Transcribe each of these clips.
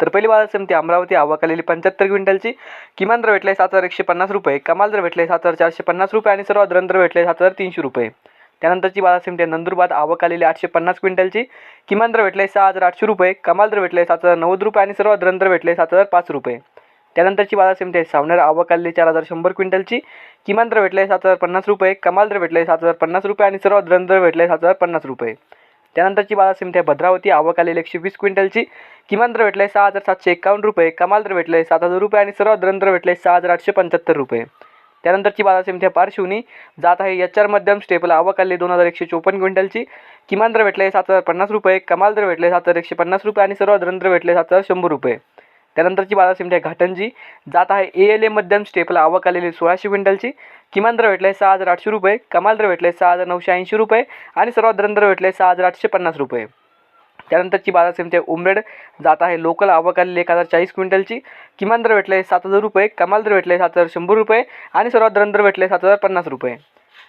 तर पहिली बाजार समिती अमरावती आवक आलेली पंच्याहत्तर क्विंटलची. किमान दर भेटले सात हजार एकशे पन्नास रुपये. कमाल दर भेटले सात हजार चारशे पन्नास रुपये आणि सर्वात दर भेटले सात हजार तीनशे रुपये. त्यानंतरची बाजार समिती आहे नंदुरबाद आवक आलेली आठशे पन्नास क्विंटलची. किमान दर भेटले सहा हजार आठशे रुपये. कमाल दर भेटले सात हजार नव्वद रुपये आणि सर्वात दर भेटले सात हजार पाच रुपये. त्यानंतरची बाजार समिती आहे सावनेर आवक आलेली चार हजार शंभर क्विंटलची. किमान दर भेटले सात हजार पन्नास रुपये. कमाल दर भेटले सात हजार पन्नास रुपये आणि सर्वात दर भेटले सात हजार पन्नास रुपये. त्यानंतरची बाजार समिती आहे भद्रावती आवक आलेली एकशे वीस क्विंटलची. किमान दर आहे सहा हजार सातशे एकावन्न रुपये. कमाल दर भेटले सात हजार रुपये आणि सर्वात दर भेटले सहा हजार आठशे पंच्याहत्तर रुपये. त्यानंतरची बाजार समिती आहे पारशिवनी जात आहे एच आर मध्यम स्टेपल. आवक आली दोन हजार एकशे चोपन्न क्विंटलची. किमान दर भेटले सात हजार पन्नास रुपये. कमाल दर भेटले सात हजार एकशे पन्नास रुपये आणि सर्वात दर भेटले सात हजार शंभर रुपये. त्यानंतरची बाजार समिती आहे घाटंजी. जात आहे ए एल ए मध्यम स्टेपला. आवक आलेली सोळाशे क्विंटलची. किमान दर भेटले सहा हजार आठशे रुपये. कमाल दर भेटले सहा हजार नऊशे ऐंशी रुपये. आणि सर्वात दर भेटले सहा हजार आठशे पन्नास रुपये. त्यानंतरची बाजार समिती आहे उमरेड. जात आहे लोकल. आवक आलेली एक हजार चाळीस क्विंटलची. किमान दर भेटले सात हजार रुपये. कमाल दर भेटले सात हजार शंभर रुपये. आणि सर्वात दर भेटले सात हजार पन्नास रुपये.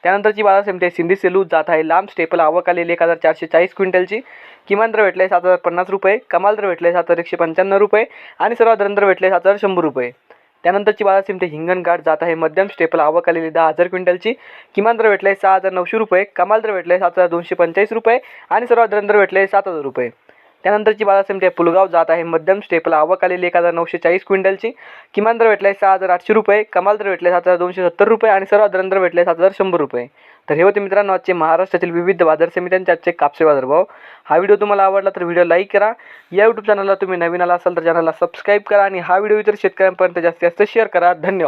त्यानंतरची बाजार समिती आहे. सिंधी सेलू जात आहे. लांब स्टेपल आवक आलेली एक हजार चारशे चाळीस क्विंटलची. किमान दर भेटले सात हजार पन्नास रुपये. कमाल दर भेटले सात हजार एकशे पंच्याण्णव रुपये. आणि सर्वात दर भेटले सात हजार शंभर रुपये. त्यानंतरची बाजार समिती हिंगणघाट जात आहे. मध्यम स्टेपल आवक आलेली दहा हजार क्विंटलची. किमान दर भेटले सहा हजार नऊशे रुपये. कमाल दर भेटले सात हजार दोनशे पंचेचाळीस रुपये. आणि सर्वात दर भेटले सात हजार रुपये. त्यानंतरची बाजार समिती पुलगाव जात आहे. मध्यम स्टेपला आवक आलेली एक हजार नऊशे चाळीस क्विंटलची. किमान दर भेटले सहा हजार आठशे रुपये. कमाल दर भेटले सात हजार दोनशे सत्तर रुपये. आणि सर्वात दर भेटले सात हजार शंभर रुपये. तर हे होते मित्रांनो आजचे महाराष्ट्रातील विविध बाजार समित्यांचे आजचे कापसे बाजारभाव. हा व्हिडिओ तुम्हाला आवडला तर व्हिडिओ लाईक करा. या यूट्यूब चॅनलला तुम्ही नवीन आला असाल तर चॅनलला सबस्क्राईब करा. आणि हा व्हिडिओ इतर शेतकऱ्यांपर्यंत जास्तीत जास्त शेअर करा. धन्यवाद.